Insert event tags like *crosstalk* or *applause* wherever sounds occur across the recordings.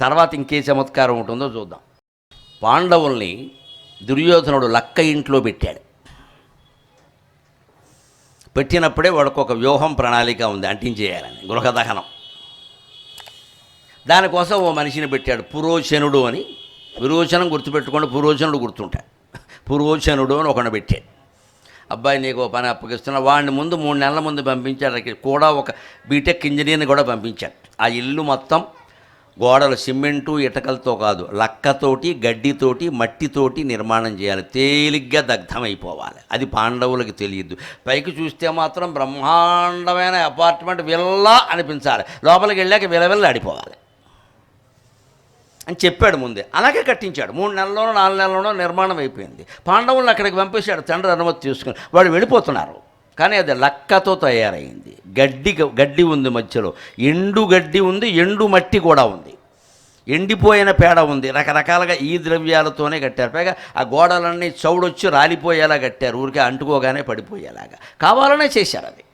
తర్వాత ఇంకే చమత్కారం ఉంటుందో చూద్దాం. పాండవుల్ని దుర్యోధనుడు లక్క ఇంట్లో పెట్టాడు. పెట్టినప్పుడే వాడికి ఒక వ్యూహం ప్రణాళిక ఉంది అంటించేయాలని గృహదహనం. దానికోసం ఓ మనిషిని పెట్టాడు పురోచనుడు అని. విరోచనం గుర్తుపెట్టుకోండి పురోచనుడు గుర్తుంటాడు. పురోచనుడు అని ఒకడు పెట్టాడు. అబ్బాయి నీకు పని అప్పగిస్తున్నా వాడిని ముందు మూడు నెలల ముందు పంపించాడు కూడా ఒక బీటెక్ ఇంజనీర్ని కూడా పంపించాడు. ఆ ఇల్లు మొత్తం గోడలు సిమెంటు ఇటకలతో కాదు లక్కతోటి గడ్డితోటి మట్టితోటి నిర్మాణం చేయాలి. తేలిగ్గా దగ్ధమైపోవాలి. అది పాండవులకు తెలియదు. పైకి చూస్తే మాత్రం బ్రహ్మాండమైన అపార్ట్మెంట్ విల్లా అనిపించాలి. లోపలికి వెళ్ళాక విలవిల్ల ఆడిపోవాలి. అని చెప్పాడు ముందే. అలాగే కట్టించాడు. మూడు నెలల్లోనో నాలుగు నెలల్లోనో నిర్మాణం అయిపోయింది. పాండవులను అక్కడికి పంపేశాడు. తండ్రి అనుమతి తీసుకుని. వాడు వెళ్ళిపోతున్నారు. కానీ అది లక్కతో తయారైంది. గడ్డి గడ్డి ఉంది మధ్యలో. ఎండు గడ్డి ఉంది ఎండు మట్టి కూడా ఉంది. ఎండిపోయిన పేడ ఉంది. రకరకాలుగా ఈ ద్రవ్యాలతోనే కట్టారు. పైగా ఆ గోడలన్నీ చౌడొచ్చి రాలిపోయేలా కట్టారు. ఊరికే అంటుకోగానే పడిపోయేలాగా. కావాలనే చేశారు అది.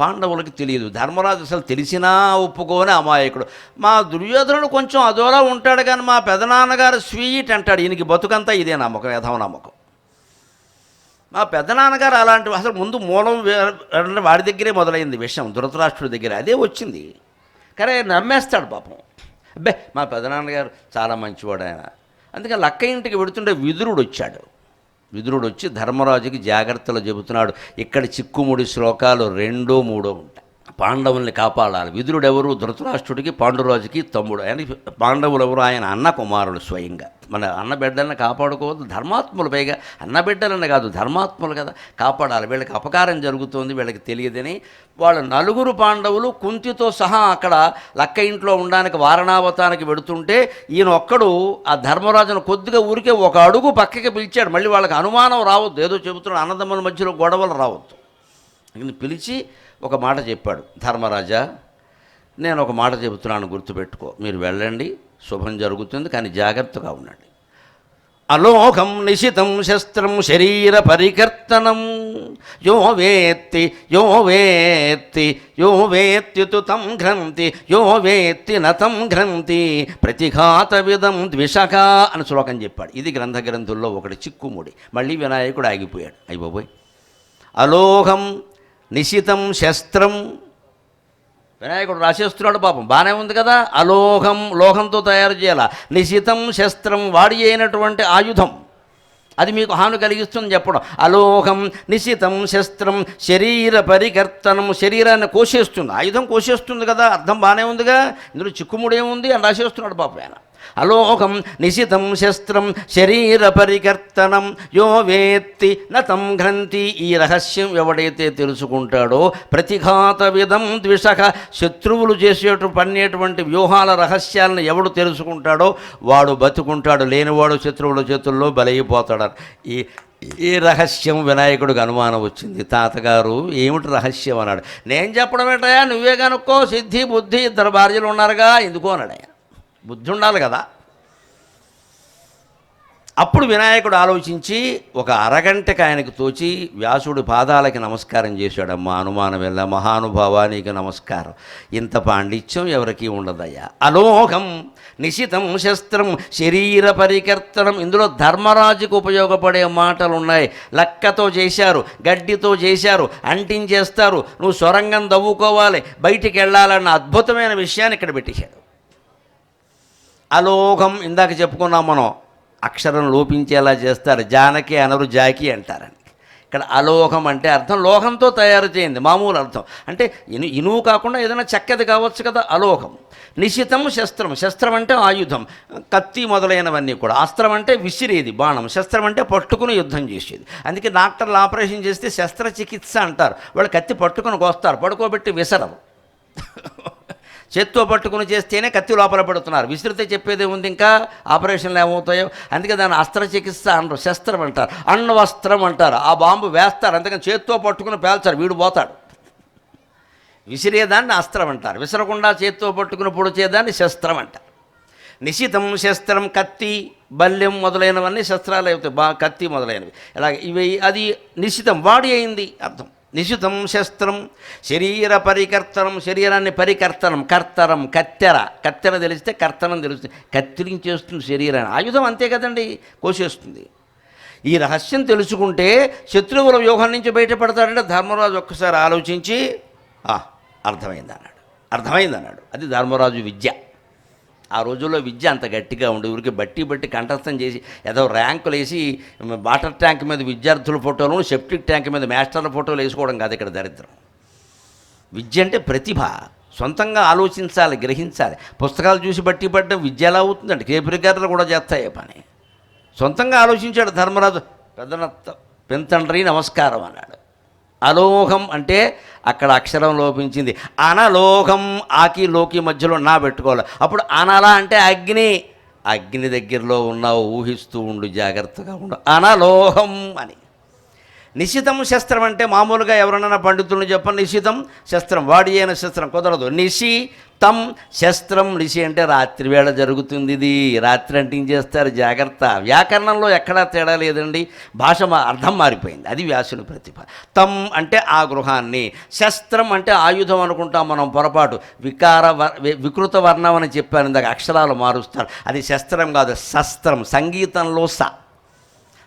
పాండవులకు తెలియదు. ధర్మరాజు అసలు తెలిసినా ఒప్పుకోని అమాయకుడు. మా దుర్యోధనుడు కొంచెం అదోలా ఉంటాడు కానీ మా పెదనాన్నగారు స్వీట్ అంటాడు. ఈయనకి బతుకంతా ఇదే నమ్మకం యథవ నమ్మకం మా పెద్దనాన్నగారు అలాంటి అసలు ముందు మూలం వాడి దగ్గరే మొదలైంది విషయం ధృతరాష్ట్రుడి దగ్గర. అదే వచ్చింది. కానీ నమ్మేస్తాడు పాపం. అబ్బే మా పెదనాన్నగారు చాలా మంచివాడు ఆయన. అందుకని లక్క ఇంటికి వెడుతుంటే విదురుడు వచ్చాడు. విదురుడు వచ్చి ధర్మరాజుకి జాగ్రత్తలు చెబుతున్నాడు. ఇక్కడ చిక్కుముడి శ్లోకాలు రెండో మూడో ఉంటాయి. పాండవుల్ని కాపాడాలి. విదురుడు ఎవరు ధృతరాష్ట్రుడికి పాండురాజుకి తమ్ముడు. ఆయన పాండవులు ఎవరు ఆయన అన్న కుమారుడు స్వయంగా. మన అన్న బిడ్డలను కాపాడుకోవద్దు. ధర్మాత్ములు పైగా అన్న బిడ్డలని కాదు ధర్మాత్ములు కదా. కాపాడాలి. వీళ్ళకి అపకారం జరుగుతుంది వీళ్ళకి తెలియదని వాళ్ళ నలుగురు పాండవులు కుంతితో సహా అక్కడ లక్క ఇంట్లో ఉండడానికి వారణావతానికి వెడుతుంటే ఈయన ఒక్కడు ఆ ధర్మరాజును కొద్దిగా ఊరికే ఒక అడుగు పక్కకి పిలిచాడు. మళ్ళీ వాళ్ళకి అనుమానం రావద్దు. ఏదో చెబుతున్నాడు. అన్నదమ్ముల మధ్యలో గొడవలు రావద్దు. ఈయన పిలిచి ఒక మాట చెప్పాడు. ధర్మరాజా నేను ఒక మాట చెబుతున్నాను గుర్తుపెట్టుకో. మీరు వెళ్ళండి శుభం జరుగుతుంది కానీ జాగ్రత్తగా ఉండండి. అలోకం నిశితం శస్త్రం శరీర పరికర్తనం. యో వేత్తి యో వేత్తి యో వేత్యుతు తం గ్రంథి యో వేత్తి నతం గ్రంథి. ప్రతిఘాత విధం ద్విషక అని శ్లోకం చెప్పాడు. ఇది గ్రంథ గ్రంథుల్లో ఒకటి చిక్కుముడి. మళ్ళీ వినాయకుడు ఆగిపోయాడు. అయిపోయి అలోహం నిశితం శస్త్రం. వినాయకుడు రాసేస్తున్నాడు పాపం. బాగానే ఉంది కదా? అలోహం లోహంతో తయారు చేయాల. నిశితం శస్త్రం వాడి అయినటువంటి ఆయుధం. అది మీకు హాని కలిగిస్తుంది చెప్పడం. అలోహం నిశితం శస్త్రం శరీర పరికర్తనం శరీరాన్ని కోసేస్తుంది. ఆయుధం కోసేస్తుంది కదా? అర్థం బాగానే ఉందిగా? ఇందులో చిక్కుముడేముంది అని రాసేస్తున్నాడు పాపం ఆయన. అలోకం నిశితం శస్త్రం శరీర పరికర్తనం యో వేత్తి నతం గ్రంథి. ఈ రహస్యం ఎవడైతే తెలుసుకుంటాడో ప్రతిఘాత విధం ద్విషక శత్రువులు చేసేటు పన్నేటువంటి వ్యూహాల రహస్యాలను ఎవడు తెలుసుకుంటాడో వాడు బతుకుంటాడు లేనివాడు శత్రువుల చేతుల్లో బలైపోతాడు. ఈ ఈ రహస్యం వినాయకుడికి అనుమానం వచ్చింది. తాతగారు ఏమిటి రహస్యం అన్నాడు. నేను చెప్పడం ఏంటయా నువ్వే కనుక్కో సిద్ధి బుద్ధి ఇద్దరు భార్యలు ఉన్నారుగా ఎందుకో అన్నాడు ఆయన. బుద్ధి ఉండాలి కదా. అప్పుడు వినాయకుడు ఆలోచించి ఒక అరగంటకి ఆయనకు తోచి వ్యాసుడి పాదాలకి నమస్కారం చేశాడమ్మా అనుమానం వెళ్ళ మహానుభావానికి నమస్కారం. ఇంత పాండిత్యం ఎవరికీ ఉండదయ్యా. అలోహం నిశితం శస్త్రం శరీర పరికర్తనం ఇందులో ధర్మరాజుకు ఉపయోగపడే మాటలు ఉన్నాయి లక్కతో చేశారు గడ్డితో చేశారు అంటించేస్తారు. నువ్వు సొరంగం దవ్వుకోవాలి బయటికి వెళ్ళాలన్న అద్భుతమైన విషయాన్ని ఇక్కడ పెట్టేశాడు. అలోకం ఇందాక చెప్పుకున్నాం మనం. అక్షరం లోపించేలా చేస్తారు. జానకి అనరు జాకి అంటారని. ఇక్కడ అలోకం అంటే అర్థం లోహంతో తయారు చేయింది. మామూలు అర్థం. అంటే ఇను ఇనువు కాకుండా ఏదైనా చక్కది కావచ్చు కదా అలోకం. నిశితం శస్త్రం. శస్త్రం అంటే ఆయుధం. కత్తి మొదలైనవన్నీ కూడా. అస్త్రం అంటే విసిరేది బాణం. శస్త్రం అంటే పట్టుకుని యుద్ధం చేసేది. అందుకే డాక్టర్లు ఆపరేషన్ చేస్తే శస్త్రచికిత్స అంటారు. వాళ్ళు కత్తి పట్టుకుని కోస్తారు. పడుకోబెట్టి విసరరు. చేత్తో పట్టుకుని చేస్తేనే కత్తి లోపల పడుతున్నారు. విసిరితే చెప్పేదే ఉంది ఇంకా. ఆపరేషన్లు ఏమవుతాయో? అందుకే దాన్ని అస్త్రచికిత్స అనరు శస్త్రం అంటారు. అణ్వస్త్రం అంటారు. ఆ బాంబు వేస్తారు. అందుకని చేత్తో పట్టుకుని పేల్చారు. వీడు పోతాడు. విసిరేదాన్ని అస్త్రం అంటారు. విసరకుండా చేత్తో పట్టుకుని పొడిచేదాన్ని శస్త్రం అంటారు. నిశితం శస్త్రం కత్తి బల్యం మొదలైనవన్నీ శస్త్రాలు అవుతాయి. బా కత్తి మొదలైనవి. ఇలాగ ఇవి అది నిశితం. వాడి అయింది. అర్థం. నిశితం శస్త్రం శరీర పరికర్తనం శరీరాన్ని పరికర్తనం కర్తరం కత్తెర. కత్తెర తెలిస్తే కర్తనం తెలుస్తుంది. కత్తిరించేస్తుంది శరీరాన్ని. ఆయుధం అంతే కదండి కోసేస్తుంది. ఈ రహస్యం తెలుసుకుంటే శత్రువుల వ్యూహం నుంచి బయటపడతాడంటే ధర్మరాజు ఒక్కసారి ఆలోచించి "ఆ, అర్థమైంది అన్నాడు అర్థమైంది అన్నాడు అది ధర్మరాజు విద్య. ఆ రోజుల్లో విద్య అంత గట్టిగా ఉండి ఊరికి బట్టి బట్టి కంఠస్థం చేసి ఏదో ర్యాంకులు వేసి వాటర్ ట్యాంక్ మీద విద్యార్థుల ఫోటోలు సెప్టిక్ ట్యాంక్ మీద మాస్టర్ల ఫోటోలు వేసుకోవడం కాదు ఇక్కడ దరిద్రం. విద్య అంటే ప్రతిభ. సొంతంగా ఆలోచించాలి గ్రహించాలి. పుస్తకాలు చూసి బట్టి పడ్డం విద్య ఎలా అవుతుందండి? కేపీ గారులు కూడా చేస్తాయి పని. సొంతంగా ఆలోచించాడు ధర్మరాజు. పెద్దనత్త పెంతండ్రి నమస్కారం అన్నాడు. అలోహం అంటే అక్కడ అక్షరం లోపించింది. అనలోహం ఆకి లోకి మధ్యలో నా పెట్టుకోవాలి. అప్పుడు అనలా అంటే అగ్ని. అగ్ని దగ్గరలో ఉన్నావు ఊహిస్తూ ఉండు జాగ్రత్తగా ఉండు. అనలోహం అని. నిశితం శస్త్రం అంటే మామూలుగా ఎవరన్నా పండితులను చెప్పండి నిశితం శస్త్రం వాడి అయిన శస్త్రం కుదరదు. నిశి తం శస్త్రం నిశి అంటే రాత్రి వేళ జరుగుతుంది ఇది. రాత్రి అంటే చేస్తారు? జాగ్రత్త. వ్యాకరణంలో ఎక్కడా తేడా లేదండి. భాష మా- అర్థం మారిపోయింది. అది వ్యాసుని ప్రతిభ. తం అంటే ఆ గృహాన్ని. శస్త్రం అంటే ఆయుధం అనుకుంటాం మనం పొరపాటు. వికార వి- వికృత వర్ణం అని చెప్పాను ఇందాక. అక్షరాలు మారుస్తారు. అది శస్త్రం కాదు శస్త్రం సంగీతంలో స.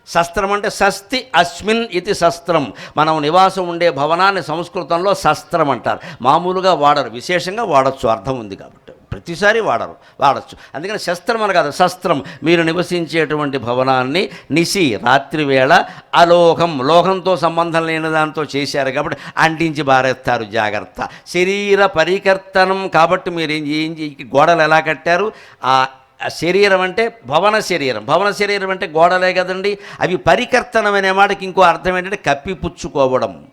శస్త్రం అంటే శస్తి అస్మిన్ ఇది శస్త్రం మనం నివాసం ఉండే భవనాన్ని సంస్కృతంలో శస్త్రం అంటారు. మామూలుగా వాడరు విశేషంగా వాడచ్చు అర్థం ఉంది కాబట్టి. ప్రతిసారి వాడరు వాడచ్చు. అందుకని శస్త్రం అని కాదు శస్త్రం మీరు నివసించేటువంటి భవనాన్ని నిసి రాత్రివేళ అలోహం లోహంతో సంబంధం లేని దాంతో చేశారు కాబట్టి అంటించి బారేస్తారు జాగ్రత్త. శరీర పరికర్తనం కాబట్టి మీరు ఏం ఏం గోడలు ఎలా కట్టారు? ఆ శరీరం అంటే భవన శరీరం. భవన శరీరం అంటే గోడలే కదండి. అవి పరికర్తనం అనే మాటకి ఇంకో అర్థం ఏంటంటే కప్పిపుచ్చుకోవడం.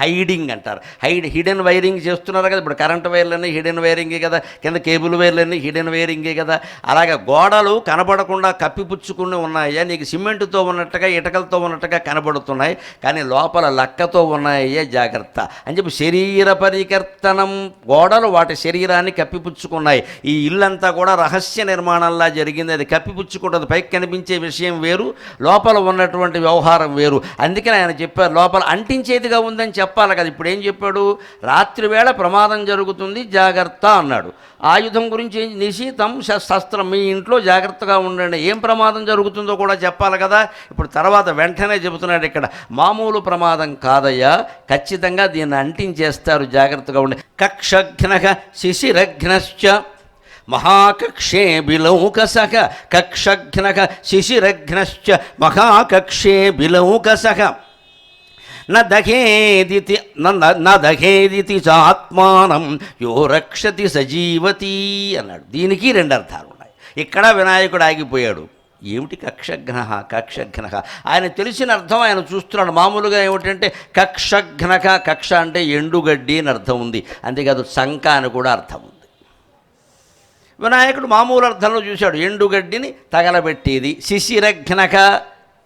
హైడింగ్ అంటారు. హైడ్ హిడెన్ వైరింగ్ చేస్తున్నారు కదా. ఇప్పుడు కరెంట్ వైర్లన్నీ హిడెన్ వైరింగే కదా. కింద కేబుల్ వైర్లన్నీ హిడెన్ వైరింగే కదా. అలాగే గోడలు కనబడకుండా కప్పిపుచ్చుకుని ఉన్నాయా నీకు సిమెంట్తో ఉన్నట్టుగా ఇటకలతో ఉన్నట్టుగా కనబడుతున్నాయి. కానీ లోపల లక్కతో ఉన్నాయే జాగ్రత్త. అని చెప్పి శరీర పరికర్తనం గోడలు వాటి శరీరాన్ని కప్పిపుచ్చుకున్నాయి. ఈ ఇల్లంతా కూడా రహస్య నిర్మాణంలా జరిగింది. అది కప్పిపుచ్చుకుంటుంది. పైకి కనిపించే విషయం వేరు లోపల ఉన్నటువంటి వ్యవహారం వేరు. అందుకని ఆయన చెప్పారు లోపల అంటించేదిగా ఉందని చెప్పాలి కదా ఇప్పుడు ఏం చెప్పాడు? రాత్రి వేళ ప్రమాదం జరుగుతుంది జాగ్రత్త అన్నాడు. ఆయుధం గురించి నిశీతం శస్త్రం మీ ఇంట్లో జాగ్రత్తగా ఉండండి. ఏం ప్రమాదం జరుగుతుందో కూడా చెప్పాలి కదా. ఇప్పుడు తర్వాత వెంటనే చెబుతున్నాడు ఇక్కడ మామూలు ప్రమాదం కాదయ్యా ఖచ్చితంగా దీన్ని అంటించేస్తారు జాగ్రత్తగా ఉండి కక్షఘ్నక శిశిరఘ్నశ్చ మహాకక్షే బిలౌకసహ కక్షఘ్నక శిశిరఘ్నశ్చ మహాకక్షే బిలౌకసహ న దహేదితి న- చాత్మానం యో రక్షతి సజీవతి అన్నాడు. దీనికి రెండు అర్థాలు ఉన్నాయి. ఇక్కడ వినాయకుడు ఆగిపోయాడు. ఏమిటి కక్షఘ్న కక్షఘ్న? ఆయన తెలిసిన అర్థం ఆయన చూస్తున్నాడు. మామూలుగా ఏమిటంటే కక్షఘ్నక కక్ష అంటే ఎండుగడ్డి అని అర్థం ఉంది. అంతేకాదు శంక అని కూడా అర్థం ఉంది. వినాయకుడు మామూలు అర్థంలో చూశాడు. ఎండుగడ్డిని తగలబెట్టేది శిశిరఘ్నక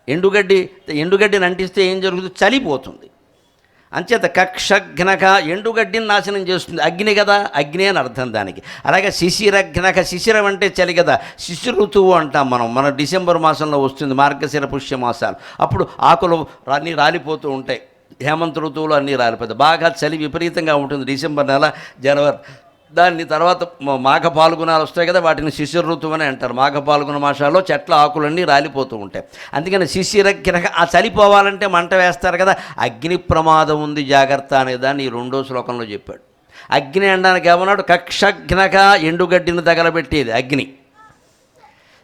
ఎండుగడ్డి ఎండుగడ్డిని అంటిస్తే ఏం జరుగుతుంది? చలిపోతుంది. అంచేత కక్షఘ్నక ఎండుగడ్డిని నాశనం చేస్తుంది. అగ్ని కదా? అగ్ని అని అర్థం దానికి. అలాగే శిశిరఘ్నక శిశిరం అంటే చలి కదా? శిశిర ఋతువు అంటాం మనం. మన డిసెంబర్ మాసంలో వస్తుంది మార్గశిర పుష్య మాసాలు. అప్పుడు ఆకులు అన్నీ రాలిపోతూ ఉంటాయి. హేమంత ఋతువులు అన్నీ రాలిపోతాయి. బాగా చలి విపరీతంగా ఉంటుంది. డిసెంబర్ నెల జనవరి దాన్ని తర్వాత మాఘ పాల్గొనాలు వస్తాయి కదా వాటిని శిశిర ఋతువు అని అంటారు. మాఘ పాల్గొన మాసాల్లో చెట్ల ఆకులన్నీ రాలిపోతూ ఉంటాయి. అందుకని శిశిరఘ్నక ఆ చలిపోవాలంటే మంట వేస్తారు కదా అగ్ని ప్రమాదం ఉంది జాగ్రత్త అనే దాన్ని ఈ రెండో శ్లోకంలో చెప్పాడు. అగ్ని అనడానికి ఏమన్నాడు? కక్షఘ్నక ఎండుగడ్డిని తగలబెట్టేది అగ్ని.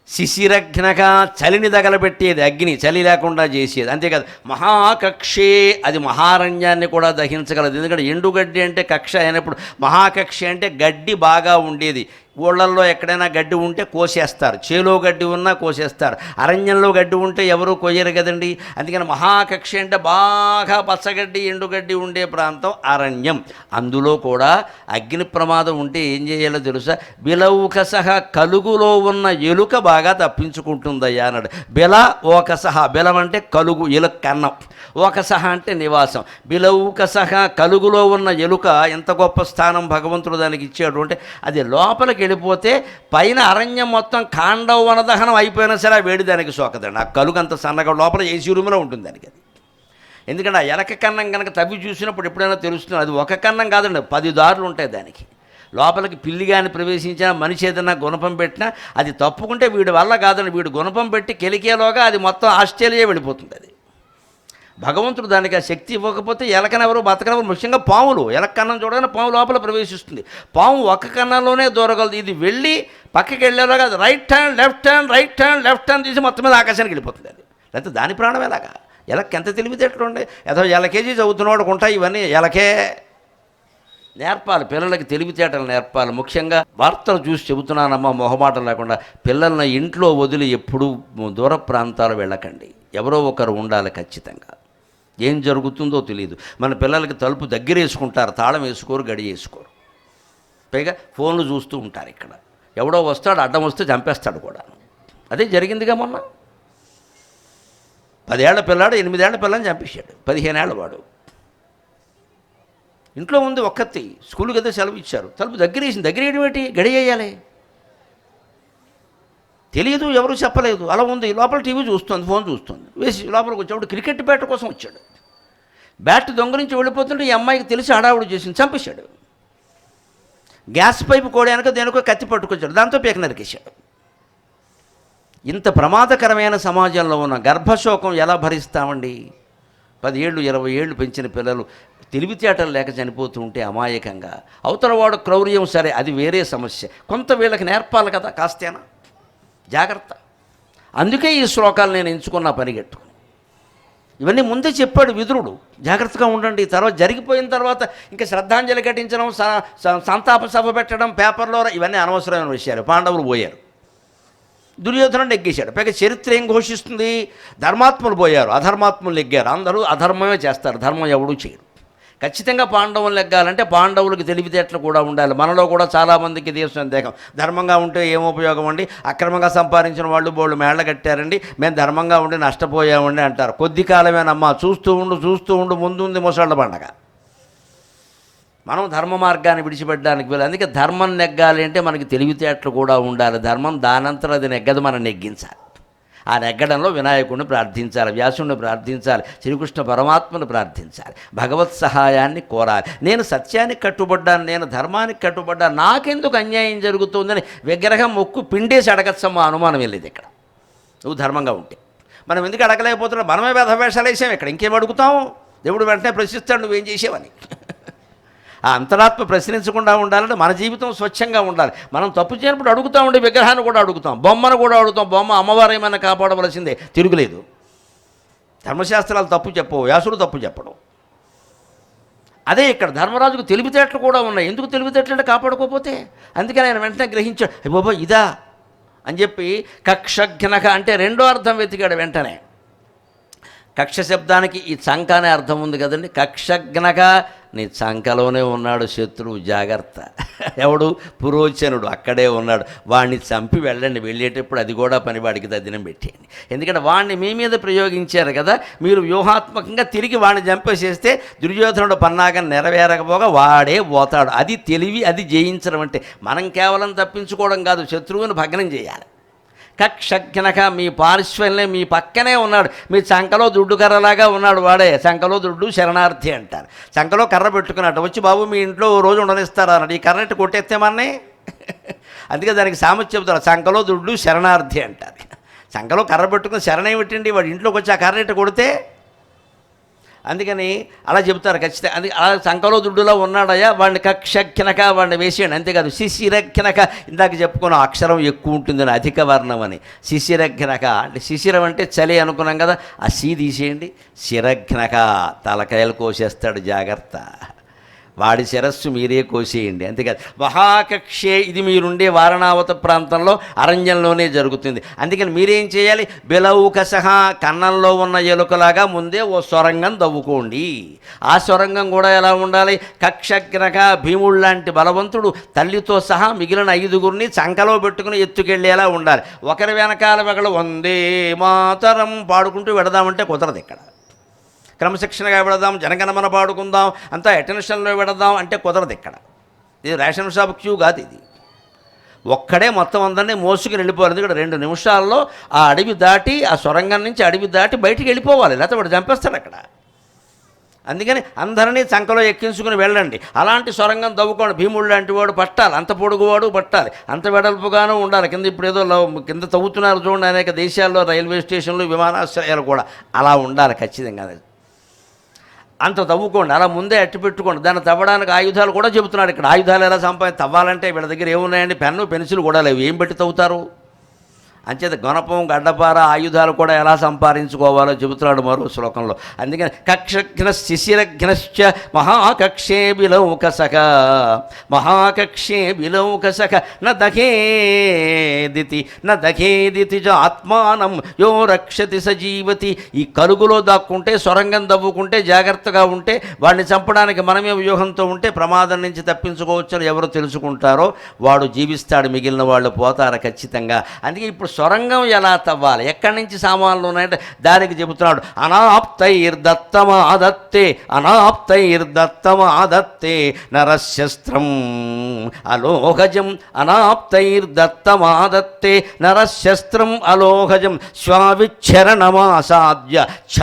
శిశిరఘ్నక చలిని తగలబెట్టేది అగ్ని చలి లేకుండా చేసేది. అంతేకాదు మహాకక్షే అది మహారణ్యాన్ని కూడా దహించగలదు. ఎందుకంటే ఎండుగడ్డి అంటే కక్ష అయినప్పుడు మహాకక్ష అంటే గడ్డి బాగా ఉండేది. ఊళ్ళల్లో ఎక్కడైనా గడ్డి ఉంటే కోసేస్తారు. చేలో గడ్డి ఉన్నా కోసేస్తారు. అరణ్యంలో గడ్డి ఉంటే ఎవరు కొయ్యరు కదండి. అందుకని మహాకక్ష అంటే బాగా పచ్చగడ్డి ఎండుగడ్డి ఉండే ప్రాంతం అరణ్యం. అందులో కూడా అగ్ని ప్రమాదం ఉంటే ఏం చేయాలో తెలుసా? బిలౌకసహ కలుగులో ఉన్న ఎలుక బాగా తప్పించుకుంటుందయ్యా అన్నాడు. బిల ఓకసహ బిలం అంటే కలుగు ఎలుక కన్నం. ఓకసహ అంటే నివాసం. బిలౌకసహ కలుగులో ఉన్న ఎలుక ఎంత గొప్ప స్థానం భగవంతుడు దానికి ఇచ్చాడు అంటే అది లోపలికి వెళ్ళిపోతే పైన అరణ్యం మొత్తం కాండవ వనదహనం అయిపోయినా సరే ఆ వేడి దానికి సోకదండి. ఆ కలుగు అంత సన్నగా లోపల ఏసీ రూమ్లో ఉంటుంది దానికి అది. ఎందుకంటే ఆ ఎలక కన్నం కనుక తవ్వి చూసినప్పుడు ఎప్పుడైనా తెలుస్తుంది అది ఒక కన్నం కాదండి పది దారులు ఉంటాయి దానికి. లోపలికి పిల్లి కానీ ప్రవేశించినా మనిషి ఏదైనా గుణపం పెట్టినా అది తప్పుకుంటే వీడి వల్ల కాదండి. వీడు గుణపం పెట్టి కెలికేలోగా అది మొత్తం ఆస్ట్రేలియా వెళ్ళిపోతుంది అది. భగవంతుడు దానికి ఆ శక్తి ఇవ్వకపోతే ఎలకనెవరు బతకనెవరు? ముఖ్యంగా పాములు. ఎలక కన్నం చూడగానే పాము లోపల ప్రవేశిస్తుంది. పాము ఒక్క కన్నంలోనే దూరగలదు ఇది వెళ్ళి పక్కకి వెళ్ళేలాగా అది right hand left hand right hand left hand తీసి మొత్తం మీద ఆకాశానికి వెళ్ళిపోతుంది అది. లేకపోతే దాని ప్రాణం ఎలాగా? ఎలక ఎంత తెలివితేటలు ఉండే ఏదో ఎలకేజీ చదువుతున్నవాడికి ఉంటాయి ఇవన్నీ ఎలకే. నేర్పాలి. పిల్లలకి తెలివితేటలు నేర్పాలి. ముఖ్యంగా వార్తలు చూసి చెబుతున్నానమ్మా మొహమాటం లేకుండా. పిల్లల్ని ఇంట్లో వదిలి ఎప్పుడూ దూర ప్రాంతాలు వెళ్ళకండి. ఎవరో ఒకరు ఉండాలి ఖచ్చితంగా. ఏం జరుగుతుందో తెలియదు మన పిల్లలకి తలుపు దగ్గర వేసుకుంటారు తాళం వేసుకోరు గడి వేసుకోరు. పైగా ఫోన్లు చూస్తూ ఉంటారు ఇక్కడ. ఎవడో వస్తాడు అడ్డం వస్తే చంపేస్తాడు కూడా. అదే జరిగిందిగా మొన్న. పదేళ్ళ పిల్లాడు ఎనిమిదేళ్ళ పిల్లని చంపేశాడు. పదిహేనేళ్ళ వాడు. ఇంట్లో ఉంది ఒక్కత్తి స్కూల్కి అయితే సెలవు ఇచ్చారు. తలుపు దగ్గర వేసింది దగ్గర వేయడం ఏంటి? గడి వేయాలి తెలియదు ఎవరు చెప్పలేదు. అలా ఉంది. లోపల టీవీ చూస్తుంది ఫోన్ చూస్తుంది. వేసి లోపలికి వచ్చేవాడు క్రికెట్ బ్యాట్ కోసం వచ్చాడు. బ్యాట్ దొంగరించి వెళ్ళిపోతుంటే ఈ అమ్మాయికి తెలిసి హడావుడు చేసింది చంపేశాడు. గ్యాస్ పైపు కోడానిక దేనికో కత్తి పట్టుకొచ్చాడు. దాంతో పీక నరికేశాడు. ఇంత ప్రమాదకరమైన సమాజంలో ఉన్న గర్భశోకం ఎలా భరిస్తామండి? పది ఏళ్ళు ఇరవై ఏళ్ళు పెంచిన పిల్లలు తెలివితేటలు లేక చనిపోతూ ఉంటే అమాయకంగా. అవతల వాడు క్రౌర్యం సరే అది వేరే సమస్య. కొంత వీళ్ళకి నేర్పాలి కదా కాస్తేనా? జాగ్రత్త. అందుకే ఈ శ్లోకాలు నేను ఎంచుకున్నా పరిగెట్టుకుని. ఇవన్నీ ముందే చెప్పాడు విదురుడు. జాగ్రత్తగా ఉండండి. తర్వాత జరిగిపోయిన తర్వాత ఇంకా శ్రద్ధాంజలి ఘటించడం స- సంతాప సభ పెట్టడం పేపర్లో ఇవన్నీ అనవసరమైన విషయాలు. పాండవులు పోయారు. దుర్యోధనుడు ఎగ్గేశాడు పైగా చరిత్ర ఏం ఘోషిస్తుంది? ధర్మాత్ములు పోయారు. అధర్మాత్ములు ఎగ్గారు అందరూ అధర్మమే చేస్తారు. ధర్మం ఎవడూ చేయరు ఖచ్చితంగా పాండవులు ఎగ్గాలంటే పాండవులకు తెలివితేటలు కూడా ఉండాలి. మనలో కూడా చాలామందికి ఇదే సందేహం. ధర్మంగా ఉంటే ఏం ఉపయోగం అండి? అక్రమంగా సంపాదించిన వాళ్ళు బోళ్ళు మేళ్ళ కట్టారండి. మేము ధర్మంగా ఉండి నష్టపోయామండి అంటారు. కొద్ది కాలమేనమ్మా చూస్తూ ఉండు చూస్తూ ఉండు ముందుంది ముసళ్ళ పండగ. మనం ధర్మ మార్గాన్ని విడిచిపెట్టడానికి వెళ్ళి అందుకే ధర్మం నెగ్గాలి అంటే మనకి తెలివితేటలు కూడా ఉండాలి. ధర్మం దానంతరం అది నెగ్గదు మనం నెగ్గించాలి. ఆ నెగ్గడంలో వినాయకుడిని ప్రార్థించాలి వ్యాసుడిని ప్రార్థించాలి శ్రీకృష్ణ పరమాత్మను ప్రార్థించాలి. భగవత్ సహాయాన్ని కోరాలి. నేను సత్యానికి కట్టుబడ్డాను నేను ధర్మానికి కట్టుబడ్డాను నాకెందుకు అన్యాయం జరుగుతుందని విగ్రహం మొక్కు పిండేసి అడగచ్చమ్మా అనుమానం వెళ్ళేది ఇక్కడ. నువ్వు ధర్మంగా ఉంటే. మనం ఎందుకు అడగలేకపోతున్నాం? మనమే వేధవేషాలు వేసాం ఇక్కడ ఇంకేం అడుగుతాం? దేవుడు వెంటనే ప్రశ్నిస్తాడు నువ్వేం చేసేవని. ఆ అంతరాత్మ ప్రశ్నించకుండా ఉండాలంటే మన జీవితం స్వచ్ఛంగా ఉండాలి. మనం తప్పు చేయనప్పుడు అడుగుతూ ఉండే విగ్రహాన్ని కూడా అడుగుతాం. బొమ్మను కూడా అడుగుతాం. బొమ్మ అమ్మవారు ఏమైనా కాపాడవలసిందే? తిరుగులేదు. ధర్మశాస్త్రాలు తప్పు చెప్పవు. వ్యాసుడు తప్పు చెప్పడం. అదే ఇక్కడ ధర్మరాజుకు తెలివితేటలు కూడా ఉన్నాయి. ఎందుకు తెలివితేటలు కాపాడుకోకపోతే? అందుకని ఆయన వెంటనే గ్రహించాడు. "ఏ బాబా ఇదా? అని చెప్పి కక్షఘ్నక అంటే రెండో అర్థం వెతికాడు వెంటనే. కక్ష శబ్దానికి ఈ చంక అనే అర్థం ఉంది కదండి. కక్షఘ్నక నీ చంకలోనే ఉన్నాడు శత్రువు జాగ్రత్త. ఎవడు? పురోచనుడు అక్కడే ఉన్నాడు. వాడిని చంపి వెళ్ళండి వెళ్ళేటప్పుడు అది కూడా పని వాడికి తద్దినం పెట్టేయండి. ఎందుకంటే వాడిని మీ మీద ప్రయోగించారు కదా మీరు వ్యూహాత్మకంగా తిరిగి వాడిని చంపేసేస్తే దుర్యోధనుడు పన్నాగం నెరవేరకపోగా వాడే పోతాడు. అది తెలివి అది జయించడం అంటే మనం కేవలం తప్పించుకోవడం కాదు శత్రువుని భగ్నం చేయాలి. కక్షజ్ఞనక మీ పార్శ్వల్నే మీ పక్కనే ఉన్నాడు. మీ చంకలో దుడ్డు కర్రలాగా ఉన్నాడు వాడే. చంకలో దుడ్డు శరణార్థి అంటారు. చంకలో కర్ర పెట్టుకున్నట్టు వచ్చి బాబు మీ ఇంట్లో ఓ రోజు ఉండనిస్తారా? అన్నాడు. ఈ కర్రెట్టు కొట్టేస్తేమన్నీ *laughs* అందుకే దానికి సామెత చెబుతారు చంకలో దుడ్డు శరణార్థి అంటారు. చంకలో కర్ర పెట్టుకుని శరణ ఏమిటండి? వాడి ఇంట్లోకి వచ్చి ఆ కర్ర కొడితే అందుకని అలా చెబుతారు ఖచ్చితంగా. అందుకే అలా సంకలో దుడ్డులో ఉన్నాడయ్యా వాడిని కక్షక్కినక వాడిని వేసేయండి. అంతేకాదు శిశిరక్కినక ఇందాక చెప్పుకున్న అక్షరం ఎక్కువ ఉంటుందని అధిక వర్ణం అని. శిశిరఘ్నక అంటే శిశిరం అంటే చలి అనుకున్నాం కదా ఆ సీ తీసేయండి. శిరఘ్నక తలకాయలు కోసేస్తాడు జాగ్రత్త. వాడి శిరస్సు మీరే కోసేయండి. అంతేకాదు మహాకక్షే ఇది మీరుండే వారణావత ప్రాంతంలో అరణ్యంలోనే జరుగుతుంది. అందుకని మీరేం చేయాలి? బిలవుక కన్నంలో ఉన్న ఎలుకలాగా ముందే ఓ సొరంగం దవ్వుకోండి ఆ సొరంగం కూడా ఎలా ఉండాలి? కక్షగ్నక భీముడు లాంటి బలవంతుడు తల్లితో సహా మిగిలిన ఐదుగురిని చంకలో పెట్టుకుని ఎత్తుకెళ్ళేలా ఉండాలి. ఒకరి వెనకాల ఒకళ్ళు వందే మాతరం పాడుకుంటూ వెడదామంటే కుదరదు ఇక్కడ. క్రమశిక్షణగా పెడదాం జనగణమన పాడుకుందాం అంతా అటెన్షన్లో పెడదాం అంటే కుదరదు ఇక్కడ. ఇది రేషన్ షాప్ క్యూ కాదు ఇది. ఒక్కడే మొత్తం అందరినీ మోసుకుని వెళ్ళిపోవాలి. ఎందుకంటే రెండు నిమిషాల్లో ఆ అడవి దాటి ఆ సొరంగం నుంచి అడవి దాటి బయటికి వెళ్ళిపోవాలి. లేకపోతే వాడు చంపేస్తాడు అక్కడ. అందుకని అందరినీ చంకలో ఎక్కించుకుని వెళ్ళండి. అలాంటి సొరంగం తవ్వుకోండి. భీముడు లాంటి వాడు పట్టాలి. అంత పొడుగువాడు పట్టాలి. అంత వెడల్పుగాను ఉండాలి. కింద ఇప్పుడు ఏదో లవ్- కింద తవ్వుతున్నారు చూడండి అనేక దేశాల్లో రైల్వే స్టేషన్లు విమానాశ్రయాలు కూడా అలా ఉండాలి ఖచ్చితంగా. అంత తవ్వుకోండి అలా ముందే అట్టి పెట్టుకోండి. దాన్ని తవ్వడానికి ఆయుధాలు కూడా చెబుతున్నాడు ఇక్కడ. ఆయుధాలు ఎలా సంపాది తవ్వాలంటే వీళ్ళ దగ్గర ఏమున్నాయండి? పెన్ను పెన్సిల్ కూడా లేవు. ఏం పెట్టి తవ్వుతారు? అంచేత గొనపం గడ్డపార ఆయుధాలు కూడా ఎలా సంపాదించుకోవాలో చెబుతున్నాడు మరో శ్లోకంలో. అందుకని కక్షఘ్న శిశిరఘ్నశ్చ మహాకక్షే విలౌకసక మహాకక్షే విలౌకసక న దఖేదితి న చ ఆత్మానం యో రక్షతి సజీవతి ఈ కలుగులో దాక్కుంటే సొరంగం దవ్వుకుంటే జాగ్రత్తగా ఉంటే వాడిని చంపడానికి మనమే వ్యూహంతో ఉంటే ప్రమాదం నుంచి తప్పించుకోవచ్చని ఎవరు తెలుసుకుంటారో వాడు జీవిస్తాడు మిగిలిన వాళ్ళు పోతారు ఖచ్చితంగా. అందుకే ఇప్పుడు సొరంగం ఎలా తవ్వాలి? ఎక్కడి నుంచి సామాన్లు ఉన్నాయంటే దానికి చెబుతున్నాడు అనాప్తైర్దత్తమాదత్తే అనాప్తైర్దత్తమాదత్తే నరశస్త్రం అలోహజం అనాప్తైర్దత్తమాదత్తే నరశస్త్రం అలోహజం శ్వావిచ్చరణమాసాద్య ఛ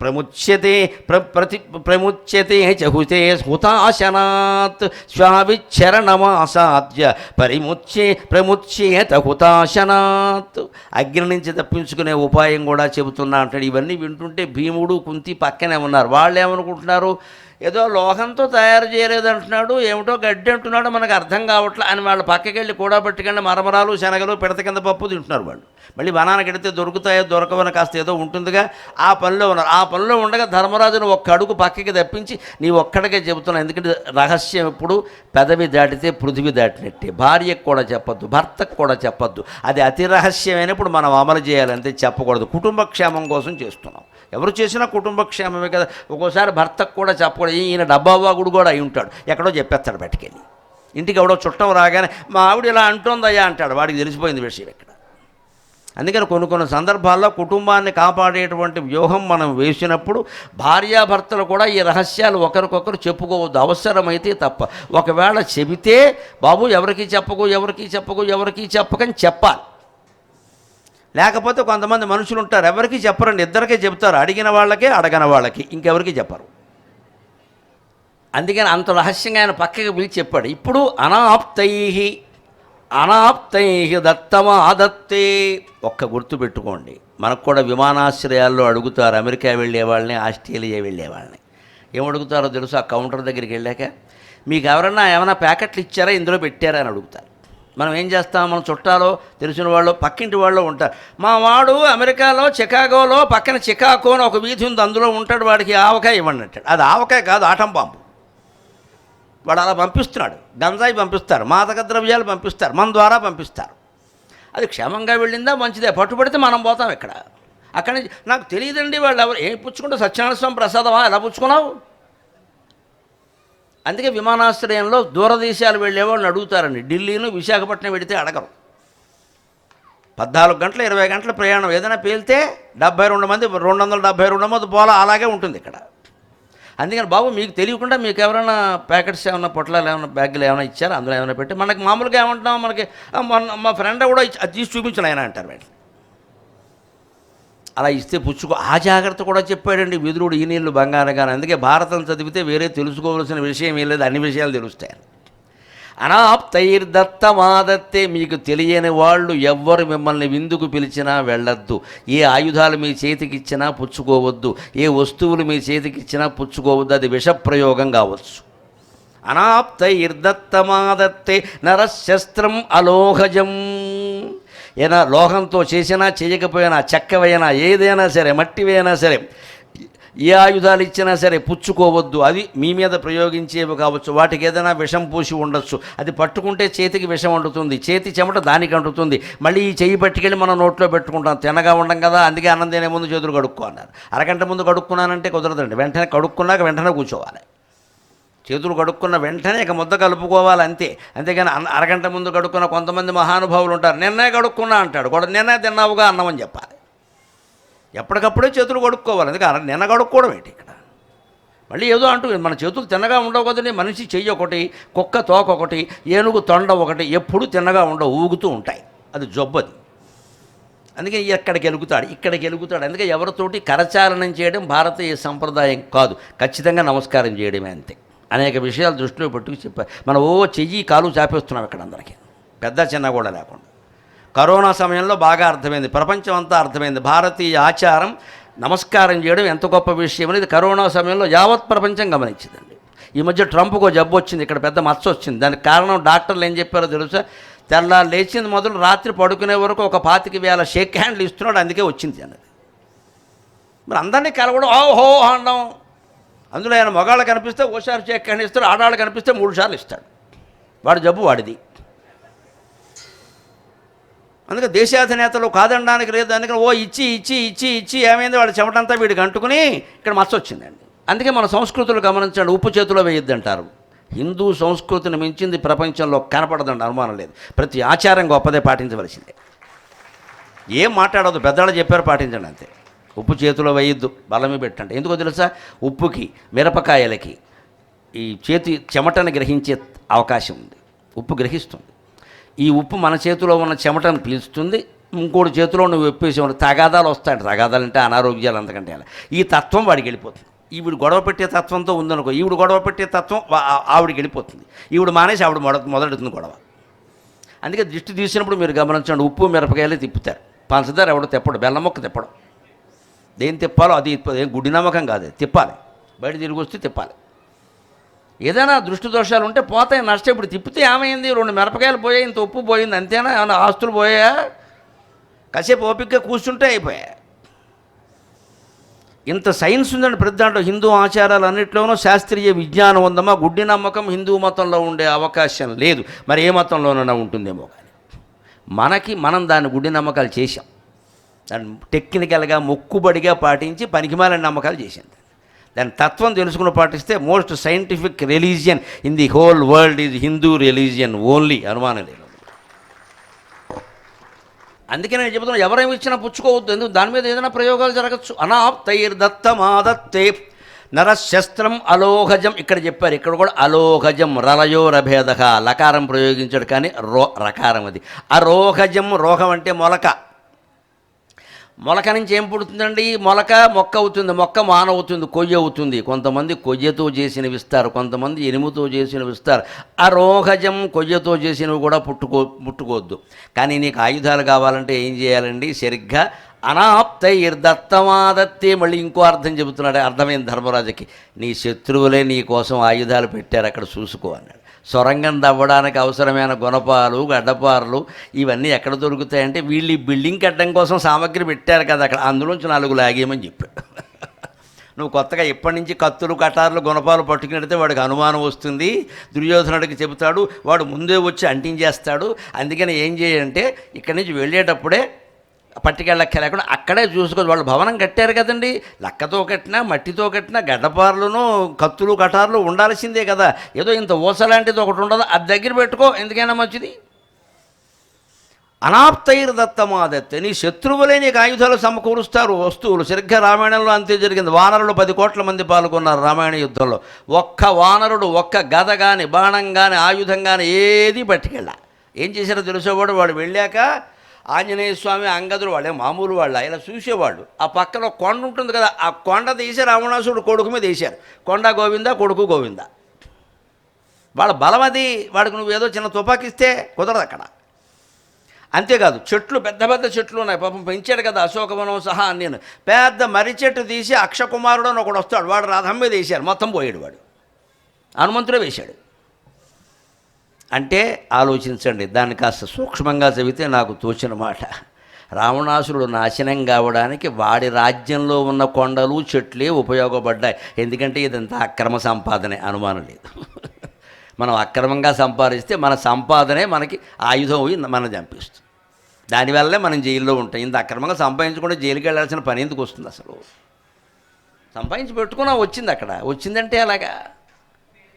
ప్రముచ్యతే ప్ర ప్రతి ప్రముచ్యతే చహుతే హుతాశనాత్ శ్వావిచ్చరణమాసాద్య పరిముచ్యే ప్రముచ్యేత హుతాశనాత్ అగ్ని నుంచి తప్పించుకునే ఉపాయం కూడా చెబుతున్నా అంటాడు. ఇవన్నీ వింటుంటే భీముడు కుంతి పక్కనే ఉన్నారు. వాళ్ళు ఏమనుకుంటున్నారు ఏదో లోహంతో తయారు చేయలేదు అంటున్నాడు ఏమిటో గడ్డి అంటున్నాడు మనకు అర్థం కావట్లే అని వాళ్ళు పక్కకి వెళ్ళి కూడా పట్టుకెళ్ళి మరమరాలు శనగలు పిడత కింద పప్పు తింటున్నారు వాళ్ళు. మళ్ళీ వనానికి వెడితే దొరుకుతాయో దొరకవని కాస్త ఏదో ఉంటుందిగా ఆ పనిలో ఉన్నారు. ఆ పనిలో ఉండగా ధర్మరాజును ఒక్క అడుగు పక్కకి తప్పించి నీ ఒక్కడికే చెబుతున్నాను ఎందుకంటే రహస్యం ఎప్పుడు పెదవి దాటితే పృథివి దాటినట్టే భార్యకు కూడా చెప్పొద్దు భర్తకు కూడా చెప్పొద్దు. అది అతి రహస్యమైనప్పుడు మనం అమలు చేయాలంటే చెప్పకూడదు. కుటుంబ క్షేమం కోసం చేస్తున్నాం. ఎవరు చేసినా కుటుంబ క్షేమమే కదా. ఒక్కోసారి భర్తకు కూడా చెప్పకూడదు. ఈయన డబ్బావాగుడు కూడా అయి ఉంటాడు. ఎక్కడో చెప్పేస్తాడు బయటకెళ్ళి. ఇంటికి ఎవడో చుట్టం రాగానే మా ఆవిడ ఇలా అంటోందయ్యా అంటాడు. వాడికి తెలిసిపోయింది విషయం ఇక్కడ. అందుకని కొన్ని కొన్ని సందర్భాల్లో కుటుంబాన్ని కాపాడేటువంటి వ్యూహం మనం వేసినప్పుడు భార్యాభర్తలు కూడా ఈ రహస్యాలు ఒకరికొకరు చెప్పుకోవద్దు. అవసరమైతే తప్ప. ఒకవేళ చెబితే బాబు ఎవరికి చెప్పకు ఎవరికి చెప్పకు ఎవరికి చెప్పకని చెప్పాలి. లేకపోతే కొంతమంది మనుషులు ఉంటారు. ఎవరికి చెప్పరండి. ఇద్దరికే చెప్తారు. అడిగిన వాళ్ళకే అడగని వాళ్ళకి. ఇంకెవరికి చెప్పరు. అందుకని అంత రహస్యంగా ఆయన పక్కకి పిలిచి చెప్పాడు. ఇప్పుడు అనాప్తై అనాప్తై దత్తమాదత్తే. ఒక్క గుర్తు పెట్టుకోండి. మనకు కూడా విమానాశ్రయాల్లో అడుగుతారు. అమెరికా వెళ్ళే వాళ్ళని ఆస్ట్రేలియా వెళ్ళే వాళ్ళని. ఏమడుగుతారో తెలుసు? ఆ కౌంటర్ దగ్గరికి వెళ్ళాక మీకు ఎవరన్నా ఏమైనా ప్యాకెట్లు ఇచ్చారా? ఇందులో పెట్టారా? అని అడుగుతారు. మనం ఏం చేస్తాం? మన చుట్టాలో తెలిసిన వాళ్ళు పక్కింటి వాళ్ళు ఉంటారు. మా వాడు అమెరికాలో చికాగోలో పక్కన చికాగో అని ఒక వీధి ఉంది. అందులో ఉంటాడు వాడికి ఆవకాయ ఇవ్వండి అంటాడు. అది ఆవకాయ కాదు ఆటం బాంబు. వాడు అలా పంపిస్తున్నాడు. గంజాయి పంపిస్తారు మాదక ద్రవ్యాలు పంపిస్తారు మన ద్వారా పంపిస్తారు. అది క్షేమంగా వెళ్ళిందా? మంచిదే. పట్టుబడితే మనం పోతాం ఇక్కడ. అక్కడి నుంచి నాకు తెలియదండి వాళ్ళు ఎవరు ఏం పుచ్చుకుంటే సత్యనారాయణ స్వామి ప్రసాదమా? ఎలా పుచ్చుకున్నావు? అందుకే విమానాశ్రయంలో దూరదేశాలు వెళ్ళే వాళ్ళని అడుగుతారండి. ఢిల్లీను విశాఖపట్నం పెడితే అడగరు. పద్నాలుగు గంటల ఇరవై గంటల ప్రయాణం. ఏదైనా పేలితే డెబ్బై రెండు మంది రెండు వందల డెబ్బై రెండు మంది పోలా అలాగే ఉంటుంది ఇక్కడ. అందుకని బాబు మీకు తెలియకుండా మీకు ఎవరైనా ప్యాకెట్స్ ఏమైనా పొట్లాలు ఏమైనా బ్యాగులు ఏమైనా ఇచ్చారా? అందులో ఏమైనా పెట్టి మనకి మామూలుగా ఏమంటున్నాం మనకి మన మా ఫ్రెండ్ కూడా అది తీసి చూపించను ఆయన అంటారు వెంటనే అలా ఇస్తే పుచ్చుకో. ఆ జాగ్రత్త కూడా చెప్పాడండి విదురుడు ఈ నీళ్ళు బంగారగానే అందుకే భారతం చదివితే వేరే తెలుసుకోవాల్సిన విషయం ఏం లేదు అన్ని విషయాలు తెలుస్తాయి అనాప్తైర్దత్తమాదత్తే మీకు తెలియని వాళ్ళు ఎవ్వరు మిమ్మల్ని విందుకు పిలిచినా వెళ్ళొద్దు. ఏ ఆయుధాలు మీ చేతికిచ్చినా పుచ్చుకోవద్దు. ఏ వస్తువులు మీ చేతికిచ్చినా పుచ్చుకోవద్దు. అది విషప్రయోగం కావచ్చు. అనాప్తైర్దత్తమాదత్తే నరశస్త్రం అలోహజం. ఏనా లోహంతో చేసినా చేయకపోయినా చెక్కవైనా ఏదైనా సరే మట్టివైనా సరే ఏ ఆయుధాలు ఇచ్చినా సరే పుచ్చుకోవద్దు. అది మీ మీద ప్రయోగించేవి కావచ్చు. వాటికి ఏదైనా విషం పూసి ఉండొచ్చు. అది పట్టుకుంటే చేతికి విషం అంటుతుంది. చేతి చెమట దానికి అంటుతుంది. మళ్ళీ ఈ చెయ్యి పట్టుకెళ్ళి మనం నోట్లో పెట్టుకుంటాం. తినగా ఉండం కదా అందుకే అన్నం తినే ముందు చేతులు కడుక్కో అన్నారు అరగంట ముందు కడుక్కున్నానంటే కుదరదండి. వెంటనే కడుక్కున్నాక వెంటనే కూర్చోవాలి. చేతులు కడుక్కున్న వెంటనే ఇక ముద్ద కలుపుకోవాలి అంతే. అంతేగాని అరగంట ముందు కడుక్కున్న కొంతమంది మహానుభావులు ఉంటారు. నిన్నే కడుక్కున్నా అంటాడు. కూడా నిన్నే తిన్నావుగా అన్నమని చెప్పాలి. ఎప్పటికప్పుడే చేతులు కడుక్కోవాలి. అందుకే నిన్న కడుక్కోవడం ఏంటి ఇక్కడ? మళ్ళీ ఏదో అంటూ మన చేతులు తిన్నగా ఉండవు కదండి. మనిషి చెయ్యి ఒకటి కుక్క తోక ఒకటి ఏనుగు తొండ ఒకటి ఎప్పుడు తిన్నగా ఉండవు ఊగుతూ ఉంటాయి. అది జొబ్బది. అందుకే ఎక్కడికి ఎలుగుతాడు ఇక్కడికి ఎలుగుతాడు అందుకే ఎవరితోటి కరచాలనం చేయడం భారతీయ సంప్రదాయం కాదు. ఖచ్చితంగా నమస్కారం చేయడమే అంతే. అనేక విషయాలు దృష్టిలో పెట్టుకు చెప్పారు. మనం ఓ చెయ్యి కాలు చాపేస్తున్నాం ఇక్కడ అందరికీ పెద్ద చిన్న కూడా లేకుండా. కరోనా సమయంలో బాగా అర్థమైంది. ప్రపంచం అంతా అర్థమైంది. భారతీయ ఆచారం నమస్కారం చేయడం ఎంత గొప్ప విషయం అనేది కరోనా సమయంలో యావత్ ప్రపంచం గమనించిందండి. ఈ మధ్య ట్రంప్కు జబ్బు వచ్చింది. ఇక్కడ పెద్ద మచ్చ వచ్చింది. దానికి కారణం డాక్టర్లు ఏం చెప్పారో తెలుసా? తెల్ల లేచింది మొదలు రాత్రి పడుకునే వరకు ఒక పాతిక వేల షేక్ హ్యాండ్లు ఇస్తున్నాడు. అందుకే వచ్చింది అన్నది. మరి అందరినీ కలవడం ఓహో అనడం అందులో ఆయన మగాళ్ళు కనిపిస్తే ఓసారి షేక్ హ్యాండ్ ఆడాళ్ళు ఆడవాళ్ళు కనిపిస్తే మూడు సార్లు ఇస్తాడు. వాడి జబ్బు వాడిది. అందుకే దేశాధినేతలు కాదనడానికి లేదు అందుకని ఓ ఇచ్చి ఇచ్చి ఇచ్చి ఇచ్చి ఏమైంది? వాడు చెమటంతా వీడికి అంటుకుని ఇక్కడ మచ్చ వచ్చిందండి. అందుకే మన సంస్కృతులు గమనించండి ఉప్పు చేతిలో వేయొద్దు అంటారు. హిందూ సంస్కృతిని మించింది ప్రపంచంలో కనపడదండి అనుమానం లేదు. ప్రతి ఆచారం గొప్పదే పాటించవలసిందే. ఏం మాట్లాడదు పెద్దవాళ్ళు చెప్పారు పాటించండి అంతే. ఉప్పు చేతిలో వేయొద్దు బలమే పెట్టండి. ఎందుకో తెలుసా? ఉప్పుకి మిరపకాయలకి ఈ చేతి చెమటను గ్రహించే అవకాశం ఉంది. ఉప్పు గ్రహిస్తుంది. ఈ ఉప్పు మన చేతిలో ఉన్న చెమటను పీల్చుతుంది. ఇంకోటి చేతిలో నువ్వు వెప్పేసి ఉన్న తగాదాలు వస్తాయంట. తగాదాలు అంటే అనారోగ్యాలు అంతకంటే ఈ తత్వం వాడికి వెళ్ళిపోతుంది. ఈవిడ గొడవ పెట్టే తత్వంతో ఉందనుకో ఈవిడ గొడవ పెట్టే తత్వం ఆవిడికి వెళ్ళిపోతుంది. ఈవిడ మానేసి ఆవిడ మొద మొదలెడుతుంది గొడవ. అందుకే దృష్టి తీసినప్పుడు మీరు గమనించండి ఉప్పు మిరపకాయలు తిప్పుతారు. పంచదార ఎవడో తిప్పడు బెల్లం మొక్క తిప్పడం. దేని తిప్పాలో అది ఏం గుడి నమ్మకం కాదు తిప్పాలి. బయట తిరిగి వస్తే తిప్పాలి. ఏదైనా దృష్టి దోషాలు ఉంటే పోతాయి నష్టం ఇప్పుడు తిప్పితే ఏమైంది? రెండు మిరపకాయలు పోయాయి ఇంత ఉప్పు పోయింది అంతేనా? ఏమైనా ఆస్తులు పోయా కాసేపు ఓపికగా కూర్చుంటే అయిపోయా ఇంత సైన్స్ ఉందండి ప్రతి దాంట్లో. హిందూ ఆచారాలు అన్నింటిలోనూ శాస్త్రీయ విజ్ఞానం ఉందమ్మా. గుడ్డి నమ్మకం హిందూ మతంలో ఉండే అవకాశం లేదు. మరి ఏ మతంలోనైనా ఉంటుందేమో కానీ. మనకి మనం దాన్ని గుడ్డి నమ్మకాలు చేశాం. దాన్ని టెక్నికల్గా మొక్కుబడిగా పాటించి పనికిమాలని నమ్మకాలు చేసింది. దాని తత్వం తెలుసుకుని పాటిస్తే most scientific religion in the whole world is Hindu religion only అనుమానం లేదు. అందుకే నేను చెబుతున్నా ఎవరేమి ఇచ్చినా పుచ్చుకోవద్దు. ఎందుకు? దాని మీద ఏదైనా ప్రయోగాలు జరగచ్చు. అనాప్తైర్దత్తమాదత్తే నరశస్త్రం అలోహజం. ఇక్కడ చెప్పారు ఇక్కడ కూడా అలోహజం రలయోరభేదక లకారం ప్రయోగించాడు కానీ రో రకారం అది. అరోహజం రోహం అంటే మొలక. మొలక నుంచి ఏం పుడుతుందండి? మొలక మొక్క అవుతుంది మొక్క మానవుతుంది కొయ్య అవుతుంది. కొంతమంది కొయ్యతో చేసినవి ఇస్తారు కొంతమంది ఎనుముతో చేసినవి ఇస్తారు. అరోహజం కొయ్యతో చేసినవి కూడా పుట్టుకో పుట్టుకోవద్దు. కానీ నీకు ఆయుధాలు కావాలంటే ఏం చేయాలండి? సరిగ్గా అనాప్తైర్దత్తమాదత్తే మళ్ళీ ఇంకో అర్థం చెబుతున్నాడు అర్థమైంది ధర్మరాజుకి. నీ శత్రువులే నీ కోసం ఆయుధాలు పెట్టారు అక్కడ చూసుకో అన్నాడు. సొరంగం తవ్వడానికి అవసరమైన గుణపాలు గడ్డపారలు ఇవన్నీ ఎక్కడ దొరుకుతాయంటే వీళ్ళు ఈ బిల్డింగ్ కట్టడం కోసం సామగ్రి పెట్టారు కదా అక్కడ. అందులోంచి నాలుగు లాగేయమని చెప్పాడు. నువ్వు కొత్తగా ఇప్పటి నుంచి కత్తులు కటార్లు గుణపాలు పట్టుకునడితే వాడికి అనుమానం వస్తుంది. దుర్యోధనుడికి చెబుతాడు వాడు ముందే వచ్చి అంటించేస్తాడు. అందుకని ఏం చేయంటే ఇక్కడి నుంచి వెళ్ళేటప్పుడే పట్టుకెళ్ళక్కలేకుండా అక్కడే చూసుకోవచ్చు వాళ్ళు భవనం కట్టారు కదండి. లక్కతో కట్టినా మట్టితో కట్టినా గడ్డపారులను కత్తులు కటార్లు ఉండాల్సిందే కదా. ఏదో ఇంత ఊసలాంటిది ఒకటి ఉండదు. అది దగ్గర పెట్టుకో ఎందుకైనా మంచిది. అనాప్తైర్దత్తమాదత్తే నీ శత్రువులే నీకు ఆయుధాలు సమకూరుస్తారు. వస్తువులు సరిగ్గా రామాయణంలో అంతే జరిగింది. వానరులు పది కోట్ల మంది పాల్గొన్నారు రామాయణ యుద్ధంలో. ఒక్క వానరుడు ఒక్క గద కానీ బాణం కానీ ఆయుధం కానీ ఏది పట్టుకెళ్ళ. ఏం చేశారో తెలిసేవాడు వాడు వెళ్ళాక ఆంజనేయ స్వామి అంగదులు వాళ్ళే మామూలు వాళ్ళ ఇలా చూసేవాళ్ళు. ఆ పక్కన కొండ ఉంటుంది కదా ఆ కొండ తీసి రావణాసుడు కొడుకు మీద వేశారు. కొండ గోవింద కొడుకు గోవింద? వాళ్ళ బలం అది. వాడికి నువ్వు ఏదో చిన్న తుపాకిస్తే కుదరదు అక్కడ. అంతేకాదు చెట్లు పెద్ద పెద్ద చెట్లు ఉన్నాయి. పాపం పెంచాడు కదా అశోకవనం సహా నేను పెద్ద మర్రి చెట్టు తీసి అక్షకుమారుడు అని ఒకడు వస్తాడు. వాడు రథం మీద వేశారు. మొత్తం పోయాడు వాడు. హనుమంతుడే వేశాడు. అంటే ఆలోచించండి దాన్ని కాస్త సూక్ష్మంగా చదివితే నాకు తోచిన మాట. రావణాసురుడు నాశనం కావడానికి వాడి రాజ్యంలో ఉన్న కొండలు చెట్లే ఉపయోగపడ్డాయి. ఎందుకంటే ఇదంతా అక్రమ సంపాదనే అనుమానం లేదు. మనం అక్రమంగా సంపాదిస్తే మన సంపాదనే మనకి ఆయుధం అయి మనం చంపిస్తుంది. దానివల్లే మనం జైల్లో ఉంటాం. ఇంత అక్రమంగా సంపాదించకుండా జైలుకి వెళ్ళాల్సిన పని ఎందుకు వస్తుంది అసలు? సంపాదించి పెట్టుకున్నా వచ్చింది అక్కడ. వచ్చిందంటే అలాగా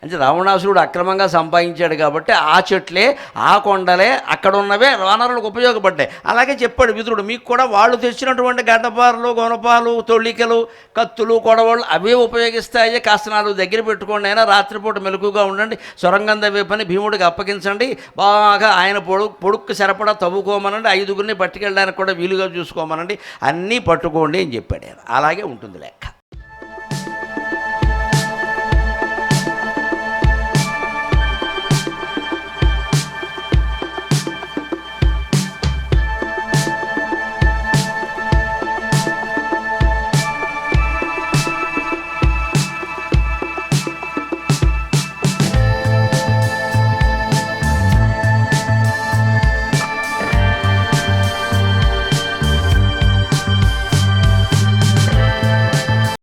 అంటే రావణాసురుడు అక్రమంగా సంపాదించాడు కాబట్టి ఆ చెట్లే ఆ కొండలే అక్కడ ఉన్నవే వానరులకు ఉపయోగపడ్డాయి. అలాగే చెప్పాడు విదురుడు మీకు కూడా వాళ్ళు తెచ్చినటువంటి గడ్డపారలు గొనపాలు తొళ్ళికలు కత్తులు కొడవళ్ళు అవే ఉపయోగిస్తాయి. కాస్త నాలుగు దగ్గర పెట్టుకోండి అయినా రాత్రిపూట మెలకుగా ఉండండి. సొరంగం దవ్వే పని భీముడికి అప్పగించండి. బాగా ఆయన పొడు పొడుక్కు సరిపడా తవ్వుకోమనండి. ఐదుగురిని పట్టుకెళ్ళడానికి కూడా వీలుగా చూసుకోమనండి. అన్నీ పట్టుకోండి అని చెప్పాడు అలాగే ఉంటుంది లెక్క.